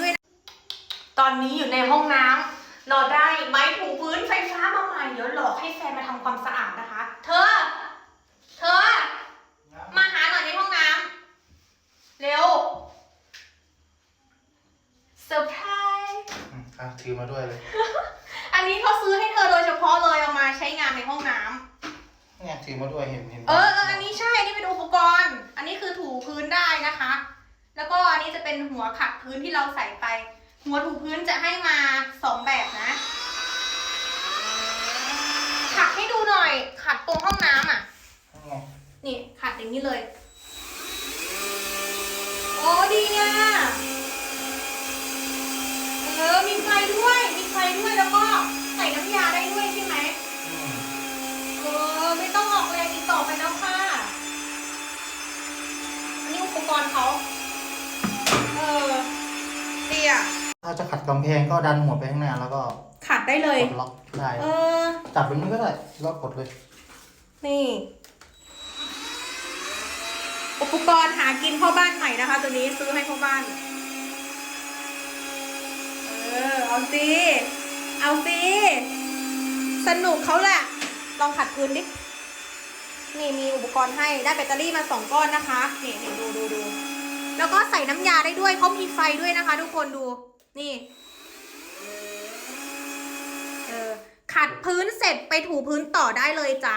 ด้วยนะตอนนี้อยู่ในห้องน้ำเราได้ไม้ถูพื้นไฟฟ้ามาใหม่เดี๋ยวหลอกให้แฟนมาทำความสะอาดนะคะ เธอ เธอ มาหาหน่อยในห้องน้ำเร็วเซอร์ไพรส์อืมอะถือมาด้วยเลย อันนี้เขาซื้อให้เธอโดยเฉพาะเลยเอามาใช้งานในห้องน้ำเนี่ยถือมาด้วยเห็นเห็นเออเอออันนี้ใช่อันนี้เป็นอุปกรณ์ อันนี้คือถูพื้นได้นะคะ แล้วก็อันนี้จะ เป็นหัวขัดพื้นที่เราใส่ไป หัวถูพื้นจะให้มาสองแบบนะขัดให้ดูหน่อย ขัดตรงห้องน้ำอะ นี่ไงนี่ขัดอย่างนี้เลย โอ้ดีอะเออมีไฟด้วย มีไฟด้วยแล้วก็ใส่น้ำยาได้ด้วยใช่ไหมอืมเออไม่ต้องออกแรงอีกต่อไปแล้วค่ะอันนี้อุปกรณ์เขา เออดีอะ ถ้าจะขัดกำแพงก็ดันหมดไปข้างหน้าแล้วก็ขัดได้เลยกดล็อกได้ เออ จับแบบนี้ก็ได้แล้วกดเลย นี่ อุปกรณ์หากินพ่อบ้านใหม่นะคะ ตัวนี้ซื้อให้พ่อบ้าน เออ เอาสิเอาสิสนุกเขาแหละ ลองขัดพื้นดิ นี่มีอุปกรณ์ให้ได้แบตเตอรี่มาสองก้อนนะคะ นี่นี่ดูดูดูแล้วก็ใส่น้ำยาได้ด้วยเขามีไฟด้วยนะคะ ทุกคนดู นี่ เออขัดพื้นเสร็จไปถูพื้นต่อได้เลยจ้ะ